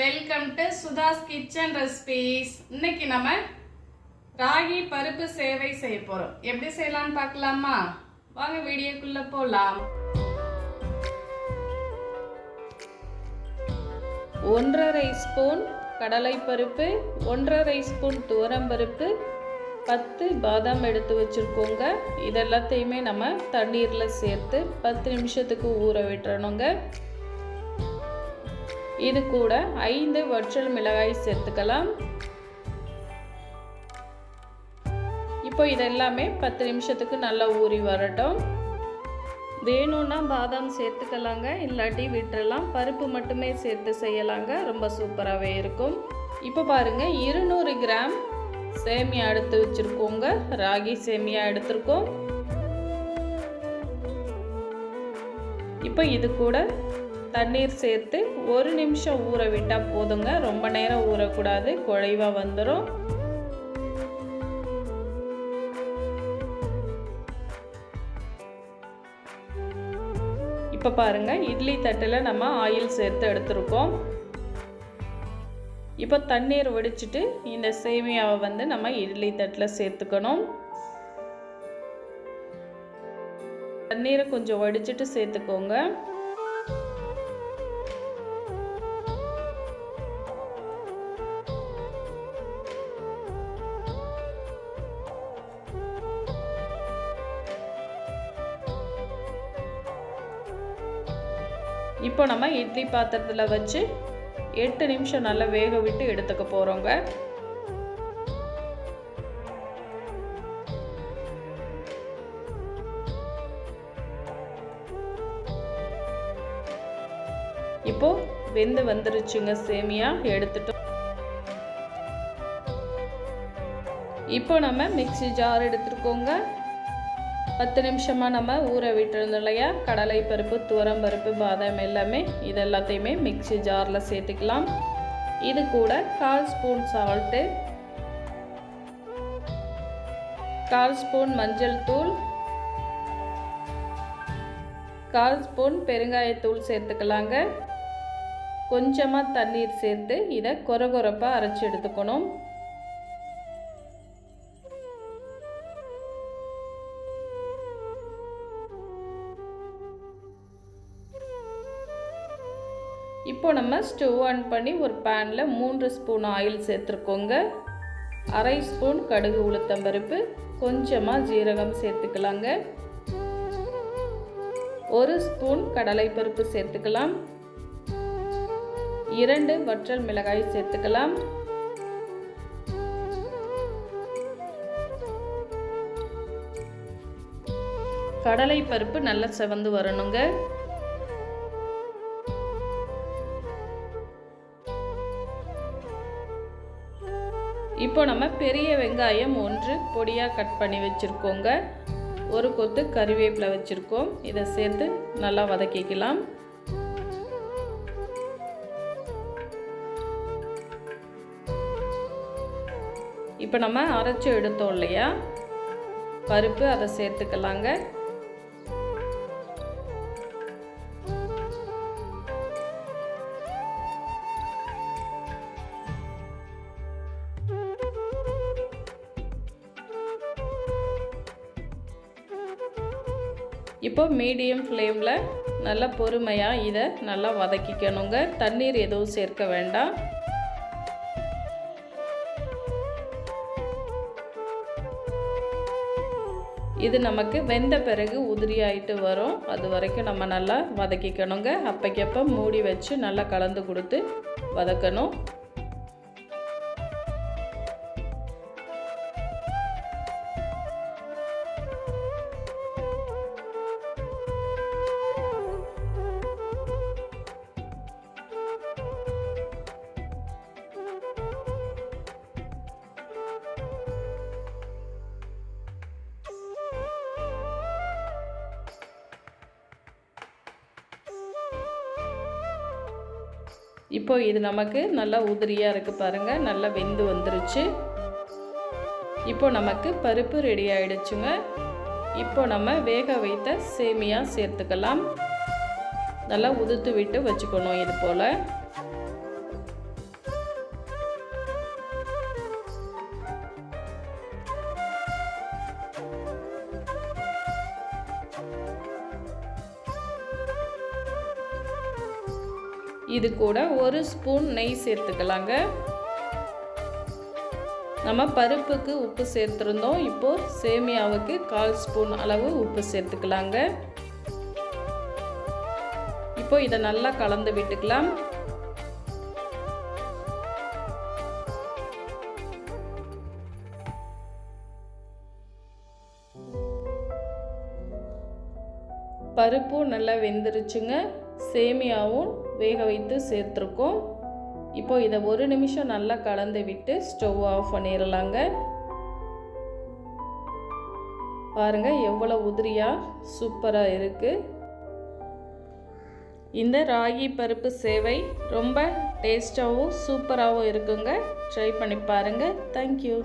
Welcome to Sudha's kitchen recipes இன்னைக்கு நம்ம ராகி பருப்பு சேவை செய்ய போறோம். எப்படி செய்யலாம்னு பார்க்கலாமா? வாங்க வீடியோக்குள்ள போலாம். ஒன்றரை ஸ்பூன் கடலை பருப்பு ஒன்றரை ஸ்பூன் துவரம்பருப்பு பத்து பாதாம் எடுத்து வச்சுருக்கோங்க. இதெல்லாத்தையுமே நம்ம தண்ணீரில் சேர்த்து பத்து நிமிஷத்துக்கு ஊற விட்டுறணுங்க. இது கூட ஐந்து வற்றல் மிளகாய் சேர்த்துக்கலாம். இப்போ இதெல்லாமே பத்து நிமிஷத்துக்கு நல்லா ஊறி வரட்டும். வேணும்னா பாதாம் சேர்த்துக்கலாங்க இல்லாட்டி விட்டுறலாம். பருப்பு மட்டுமே சேர்த்து செய்யலாங்க ரொம்ப சூப்பராகவே இருக்கும். இப்போ பாருங்கள் இருநூறு கிராம் சேமியா எடுத்து வச்சுருக்கோங்க ராகி சேமியா எடுத்திருக்கோம். இப்போ இது கூட தண்ணீர் சேர்த்து ஒரு நிமிஷம் ஊற விட்டால் போதுங்க. ரொம்ப நேரம் ஊறக்கூடாது. குழைவாக வந்துடும் இப்போ பாருங்கள் இட்லி தட்டில் நம்ம ஆயில் சேர்த்து எடுத்திருக்கோம். இப்போ தண்ணீர் வடிச்சிட்டு இந்த சேமியாவை வந்து நம்ம இட்லி தட்டில் சேர்த்துக்கணும். தண்ணீரை கொஞ்சம் வடிச்சிட்டு சேர்த்துக்கோங்க. இப்போ நம்ம இட்லி பாத்திரத்தில் வச்சு எட்டு நிமிஷம் நல்லா வேக விட்டு எடுத்துக்க போகிறோங்க இப்போ வெந்து வந்துருச்சுங்க சேமியா எடுத்துட்டோம். இப்போ நம்ம மிக்சி ஜார் எடுத்துருக்கோங்க. பத்து நிமிஷமாக நம்ம ஊற விட்டுருந்தோம் இல்லையா? கடலை பருப்பு துவரம் பருப்பு பாதாம் எல்லாமே இது எல்லாத்தையுமே மிக்சி ஜாரில் சேர்த்துக்கலாம். இது கூட கால் ஸ்பூன் சால்ட்டு கால் ஸ்பூன் மஞ்சள் தூள் கால் ஸ்பூன் பெருங்காயத்தூள் சேர்த்துக்கலாங்க. கொஞ்சமாக தண்ணீர் சேர்த்து இதை கொர கொரப்பாக அரைச்சி எடுத்துக்கணும். இப்போ நம்ம ஸ்டவ் ஆன் பண்ணி ஒரு பேனில் மூன்று ஸ்பூன் ஆயில் சேர்த்துருக்கோங்க. அரை ஸ்பூன் கடுகு உளுத்தம்பருப்பு கொஞ்சமாக ஜீரகம் சேர்த்துக்கலாங்க. ஒரு ஸ்பூன் கடலைப்பருப்பு சேர்த்துக்கலாம். இரண்டு வற்றல் மிளகாய் சேர்த்துக்கலாம். கடலை பருப்பு நல்லா செவந்து வரணுங்க. இப்போ நம்ம பெரிய வெங்காயம் ஒன்று பொடியாக கட் பண்ணி வச்சுருக்கோங்க. ஒரு கொத்து கறிவேப்பிலை வச்சுருக்கோம். இதை சேர்த்து நல்லா வதக்கிக்கலாம். இப்போ நம்ம அரைச்சி எடுத்தோம் இல்லையா? பருப்பு அதை சேர்த்துக்கலாங்க. இப்போ மீடியம் ஃப்ளேமில் நல்லா பொறுமையாக இதை நல்லா வதக்கிக்கணுங்க. தண்ணீர் எதுவும் சேர்க்க வேண்டாம். இது நமக்கு வெந்த பிறகு உதிரி ஆகிட்டு வரும். அது வரைக்கும் நம்ம நல்லா வதக்கிக்கணுங்க. அப்பைக்கப்போ மூடி வச்சு நல்லா கலந்து கொடுத்து வதக்கணும். இப்போ இது நமக்கு நல்லா உதிரியாக இருக்குது பாருங்கள் நல்லா வெந்து வந்துருச்சு. இப்போ நமக்கு பருப்பு ரெடி ஆகிடுச்சுங்க இப்போ நம்ம வேக வைத்த சேமியா சேர்த்துக்கலாம். நல்லா உதுத்து விட்டு வச்சுக்கணும் இது போல். இது கூட ஒரு ஸ்பூன் நெய் சேர்த்துக்கலாங்க. நம்ம பருப்புக்கு உப்பு சேர்த்துருந்தோம். இப்போது சேமியாவுக்கு கால் ஸ்பூன் அளவு உப்பு சேர்த்துக்கலாங்க. இப்போ இதை நல்லா கலந்து விட்டுக்கலாம். பருப்பும் நல்லா வெந்துருச்சுங்க. சேமியாவும் வேக வைத்து சேர்த்துருக்கோம். இப்போ இதை ஒரு நிமிஷம் நல்லா கலந்து விட்டு ஸ்டவ் ஆஃப் பண்ணிடலாங்க பாருங்கள் எவ்வளோ உதிரியாக சூப்பராக இருக்குது இந்த ராகி பருப்பு சேவை ரொம்ப டேஸ்ட்டாகவும் சூப்பராகவும் இருக்குங்க. ட்ரை பண்ணி பாருங்கள் தேங்க்யூ